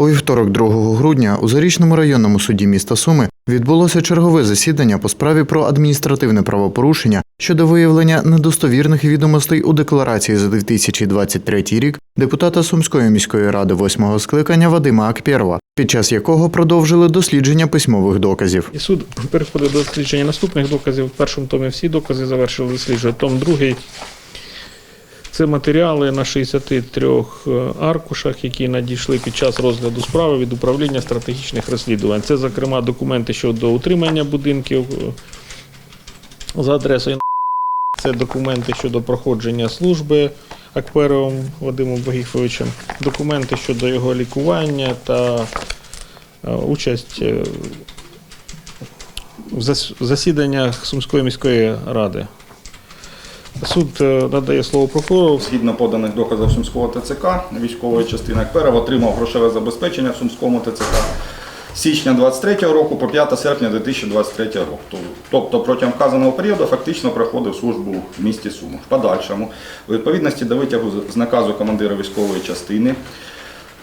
У вівторок, 2 грудня, у Зарічному районному суді міста Суми відбулося чергове засідання по справі про адміністративне правопорушення щодо виявлення недостовірних відомостей у декларації за 2023 рік депутата Сумської міської ради восьмого скликання Вадима Акпєрова, під час якого продовжили дослідження письмових доказів. І суд переходить до дослідження наступних доказів. В першому томі всі докази завершили досліджувати. Том другий це матеріали на 63 аркушах, які надійшли під час розгляду справи від управління стратегічних розслідувань. Це, зокрема, документи щодо утримання будинків е, за адресою. Це документи щодо проходження служби Акперовим Вадимом Богіфовичем, документи щодо його лікування та е, участь е, в засіданнях Сумської міської ради. Суд е, надає слово прокурору. Згідно поданих доказів Сумського ТЦК, військової частини Акперов отримав грошове забезпечення в Сумському ТЦК з січня 23 року по 5 серпня 2023 року. Тобто протягом вказаного періоду фактично проходив службу в місті Суми. В подальшому, у відповідності до витягу з наказу командира військової частини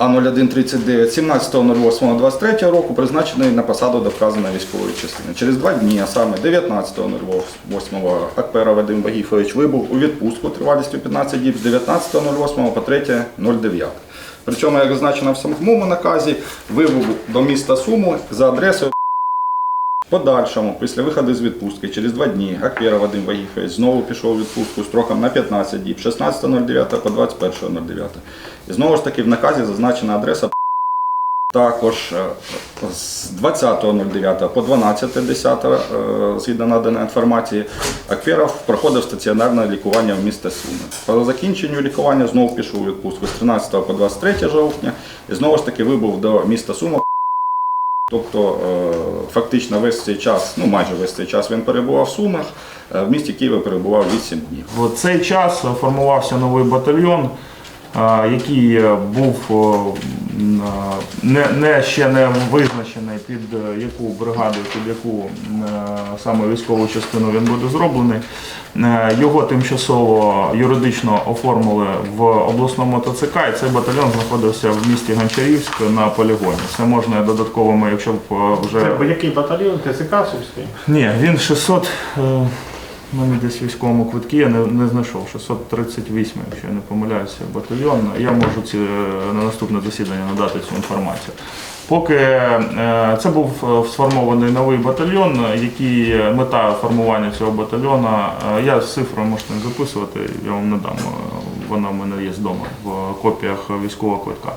А0139 17.08.23 року призначений на посаду до вказаної військової частини. Через два дні, а саме 19.08 Акпера Вадим Багіфович вибув у відпустку тривалістю 15 діб з 19.08 по 3.09. Причому, як зазначено в самому наказі, вибув до міста Суму за адресою подальшому, після виходу з відпустки, через два дні, Акпєра Вадим Вагіфович знову пішов у відпустку строком на 15 діб, 16.09 по 21.09. І знову ж таки в наказі зазначена адреса. Також е, з 20.09 по 12.10, е, згідно наданої інформації, Акферов проходив стаціонарне лікування в місті Суми. По закінченню лікування знову пішов у відпустку з 13 по 23 жовтня і знову ж таки вибув до міста Сума. Тобто е, фактично весь цей час, ну майже весь цей час він перебував в Сумах, е, в місті Києва перебував 8 днів. В цей час формувався новий батальйон, який е, був не, не ще не визначений під е, яку бригаду, під яку е, саме військову частину він буде зроблений. Його тимчасово юридично оформили в обласному ТЦК, і цей батальйон знаходився в місті Гончарівськ на полігоні. Це можна додатковими, якщо б вже Це який батальйон? ТЦК Сумський? ні, він 600. У мене десь в військовому квиткі я не, не знайшов. 638, якщо я не помиляюся, батальйон. Я можу ці, е, на наступне засідання надати цю інформацію. Поки е, це був е, сформований новий батальйон, який мета формування цього батальйона. е, Я з цифрою можете не записувати, я вам надам. Вона в мене є вдома в копіях військового квитка.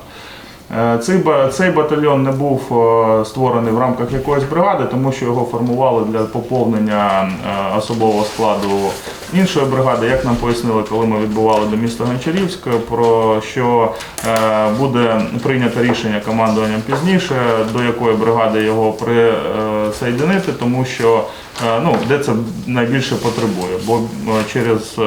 Е, Цей, цей батальйон не був е, створений в рамках якоїсь бригади, тому що його формували для поповнення е, особового складу іншої бригади. Як нам пояснили, коли ми відбували до міста Гончарівськ, про що буде прийнято рішення командуванням пізніше, до якої бригади його присоєдинити, тому що ну, де це найбільше потребує, бо через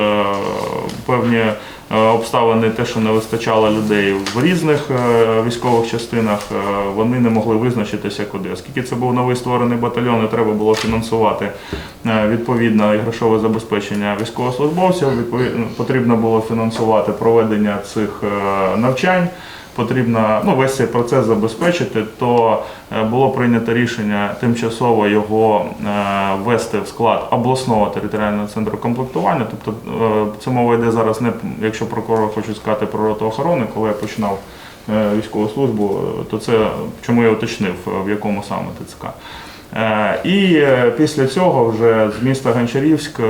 певні обставини, те, що не вистачало людей в різних е, військових частинах, е, вони не могли визначитися куди. Оскільки це був новий створений батальйон, і треба було фінансувати відповідне і грошове забезпечення військовослужбовців. Потрібно було фінансувати проведення цих е, навчань. Потрібно ну, весь цей процес забезпечити, то е, було прийнято рішення тимчасово його е, ввести в склад обласного територіального центру комплектування. Тобто це мова йде зараз не якщо прокурор хоче сказати про роту охорони, коли я починав е, військову службу, то це чому я уточнив, в якому саме ТЦК. І після цього вже з міста Гончарівськ,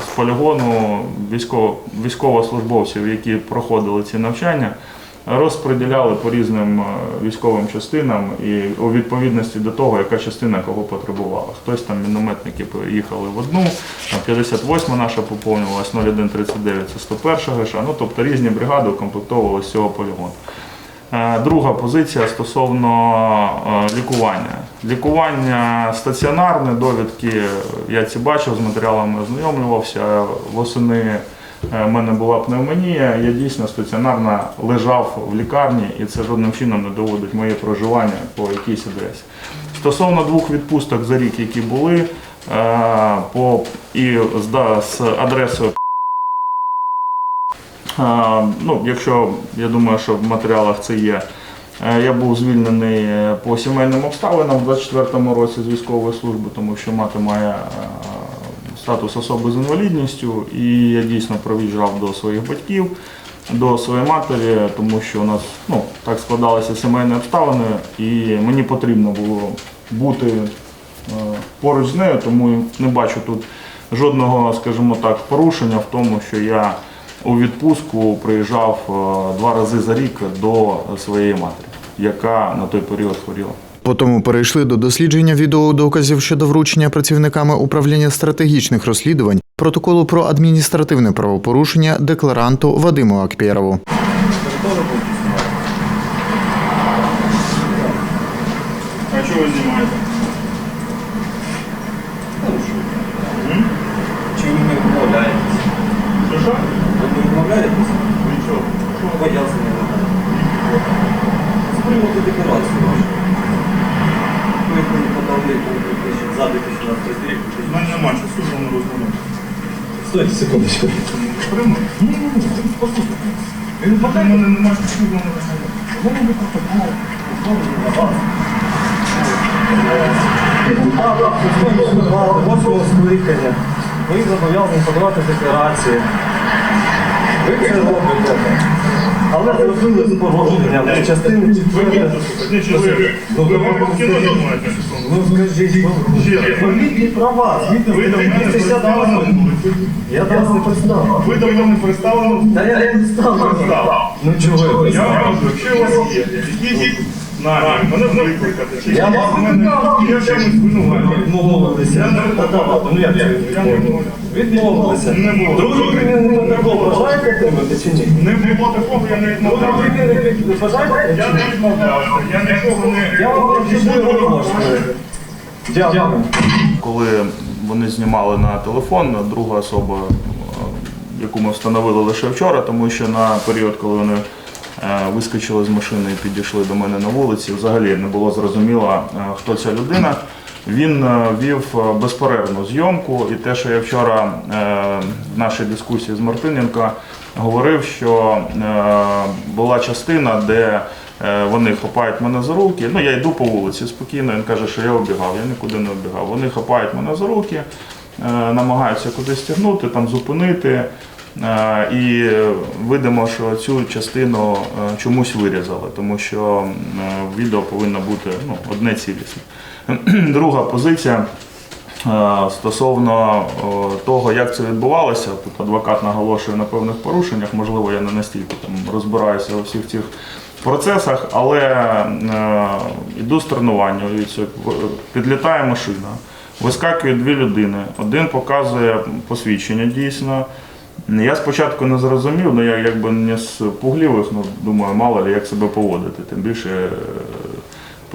з полігону військово- військовослужбовців, які проходили ці навчання, розподіляли по різним е, військовим частинам і у відповідності до того, яка частина кого потребувала. Хтось там мінометники поїхали в одну, там 58 наша поповнювалась, 0139 це 101 ГШ, ну тобто різні бригади укомплектовували з цього полігону. Е, Друга позиція стосовно е, лікування. Лікування стаціонарне, довідки я ці бачив, з матеріалами ознайомлювався. Восени в мене була пневмонія, я дійсно стаціонарно лежав в лікарні і це жодним чином не доводить моє проживання по якійсь адресі. Стосовно двох відпусток за рік, які були, е, по, і з, адресою А, ну, якщо я думаю, що в матеріалах це є. Е, Я був звільнений е, по сімейним обставинам в 24-му році з військової служби, тому що мати має е, статус особи з інвалідністю, і я дійсно приїжджав до своїх батьків, до своєї матері, тому що у нас ну, так складалися сімейні обставини, і мені потрібно було бути е, поруч з нею, тому не бачу тут жодного, скажімо так, порушення в тому, що я у відпустку приїжджав е, два рази за рік до своєї матері, яка на той період хворіла. Потому перейшли до дослідження відеодоказів щодо вручення працівниками управління стратегічних розслідувань протоколу про адміністративне правопорушення декларанту Вадиму Акпєрову. А чого ви знімаєте? Чи ви не відмовляєтесь? Що що? Ви не відмовляєтесь? Нічого. Пояснення надати. З приводу декларації вашої. Ви їх не подали за 2023 рік. У мене немає часу з вами розмовляти. Стойте секундочку. Прямо? Ні, ні, ні, послухайте. Він у мене немає часу розмовляти. У мене не протокол. Восьмого скликання. Ви зобов'язані подавати декларації. Ви це робите. Але зробили з порушенням частини четвертої. Ну, Ну скажіть, помітні Ви згідно з 58. Я до вас не представив. Ви до мене не представлено. Та я не представив. Ну чого? Я вам кажу, якщо у вас є якісь наміри, мене викликати. Я вас не мене Я чимось винуватий. Відмовилися. Подавати. Ну як це Я не відмовилися? Відмовилися. Не було. Другий кримінальний протокол бажаєте отримати чи ні? Не було такого, я не Другий відмовлявся. кримінальний бажаєте? Я не відмовлявся. Я нікого не... Я вам пропоную оголошувати. Дякую. Коли вони знімали на телефон, друга особа, е, яку ми встановили лише вчора, тому що на період, коли вони е, вискочили з машини і підійшли до мене на вулиці, взагалі не було зрозуміло, е, хто ця людина. Він е, вів е, безперервну зйомку, і те, що я вчора е, в нашій дискусії з Мартиненко говорив, що була частина, де вони хапають мене за руки. Ну, я йду по вулиці спокійно, він каже, що я обігав, я нікуди не обігав. Вони хапають мене за руки, намагаються кудись стягнути, там зупинити. Е, І видимо, що цю частину е, чомусь вирізали, тому що е, відео повинно бути ну, одне цілісне. Друга позиція стосовно того, як це відбувалося. Тут адвокат наголошує на певних порушеннях. Можливо, я не настільки там розбираюся у всіх цих процесах, але йду з тренування. підлітає машина, вискакує дві людини. Один показує посвідчення дійсно. Я спочатку не зрозумів, але я якби не з пугливих, ну думаю, мало ли як себе поводити. Тим більше е,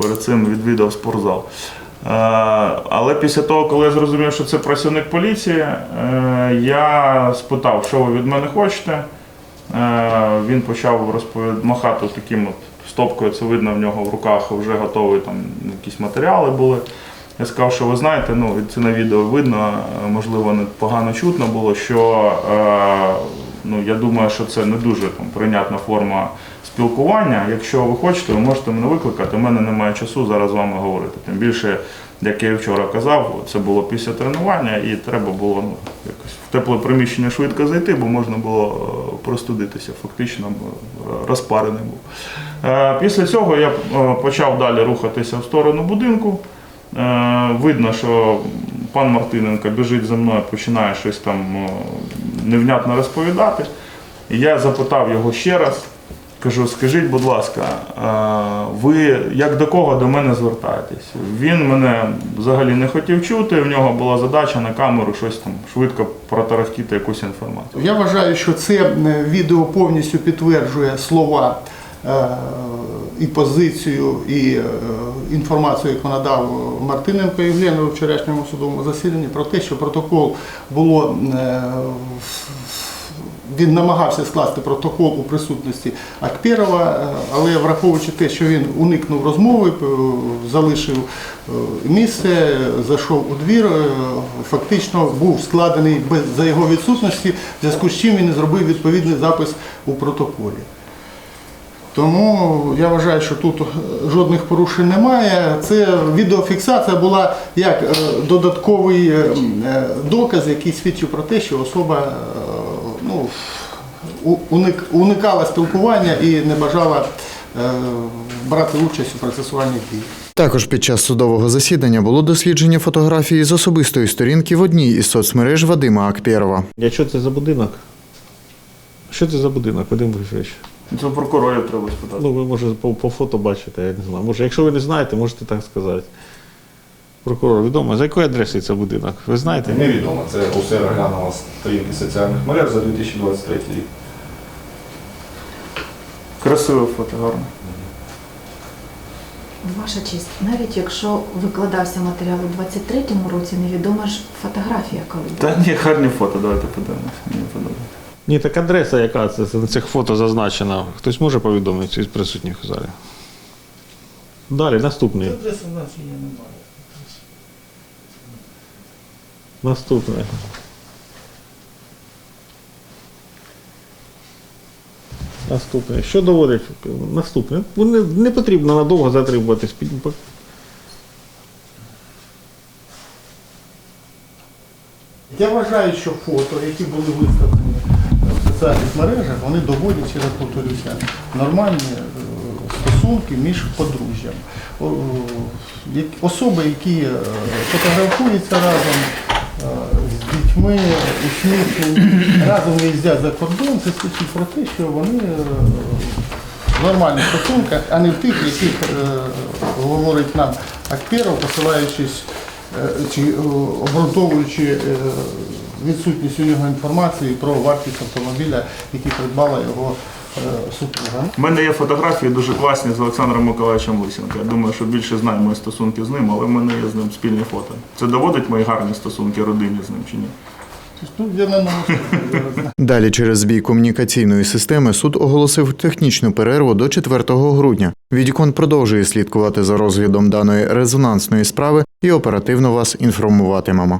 перед цим відвідав спортзал. Е, Але після того, коли я зрозумів, що це працівник поліції, е, я спитав, що ви від мене хочете. Він почав розповідати, махати таким от стопкою, це видно в нього в руках вже готові там якісь матеріали були. Я сказав, що ви знаєте, ну це на відео видно, е, можливо, не погано чутно було, що е, ну, я думаю, що це не дуже там, прийнятна форма спілкування. Якщо ви хочете, ви можете мене викликати. У мене немає часу зараз з вами говорити. Тим більше, як я вчора казав, це було після тренування і треба було ну, якось в тепле приміщення швидко зайти, бо можна було е, простудитися. Фактично розпарений був. Після цього я почав далі рухатися в сторону будинку. Е, Видно, що пан Мартиненко біжить за мною, починає щось там невнятно розповідати. І я запитав його ще раз. Кажу, скажіть, будь ласка, е, ви як до кого до мене звертаєтесь? Він мене взагалі не хотів чути, в нього була задача на камеру щось там швидко протарахтіти якусь інформацію. Я вважаю, що це е, відео повністю підтверджує слова і позицію, і е, інформацію, яку надав Мартиненко Євген у вчорашньому судовому засіданні, про те, що протокол було. е, Він намагався скласти протокол у присутності Акперова, е, але враховуючи те, що він уникнув розмови, залишив місце, зайшов у двір, фактично був складений без за його відсутності, в зв'язку з чим він зробив відповідний запис у протоколі. Тому я вважаю, що тут жодних порушень немає. Це відеофіксація була як е, додатковий е, е, доказ, який свідчив про те, що особа ну, уник- уникала спілкування і не бажала брати участь у процесуальних діях. Також під час судового засідання було дослідження фотографії з особистої сторінки в одній із соцмереж Вадима Актерова. Я що це за будинок? Що це за будинок, Вадим Григорович? Це прокурорів треба спитати. Ну, ви може по, по фото бачите, я не знаю. Може, якщо ви не знаєте, можете так сказати. Прокурор, відомо, за якою адресою це будинок? Ви знаєте? Невідомо, це усе оглянуло сторінки соціальних мереж за 2023 рік. Красиве фото, гарне. Ваша честь, навіть якщо викладався матеріал у 23-му році, невідома ж фотографія коли. була. Та ні, гарні фото, давайте подивимося. Мені подобається. Ні, так адреса, яка це, на цих фото зазначена. Хтось може повідомити із присутніх у залі? Далі, наступний. Наступне. Наступне. Що доводить? Наступне. Ну, Не, не потрібно надовго затримуватись. Я вважаю, що фото, які були виставлені в соціальних мережах, вони доводять, ще раз повторюся, нормальні е, стосунки між подружжям. Особи, які е, фотографуються разом е, з дітьми, усміхнені, разом їздять за кордон, це свідчить про те, що вони е, в нормальних стосунках, а не в тих, яких е, говорить нам Акперов, посилаючись е, чи е, обґрунтовуючи е, відсутність у нього інформації про вартість автомобіля, який придбала його е, супруга. У мене є фотографії дуже класні з Олександром Миколаївичем Лисенко. Я думаю, що більше знаю мої стосунки з ним, але в мене є з ним спільні фото. Це доводить мої гарні стосунки родині з ним чи ні? Ну. Далі, через збій комунікаційної системи, суд оголосив технічну перерву до 4 грудня. Відікон продовжує слідкувати за розглядом даної резонансної справи і оперативно вас інформуватимемо.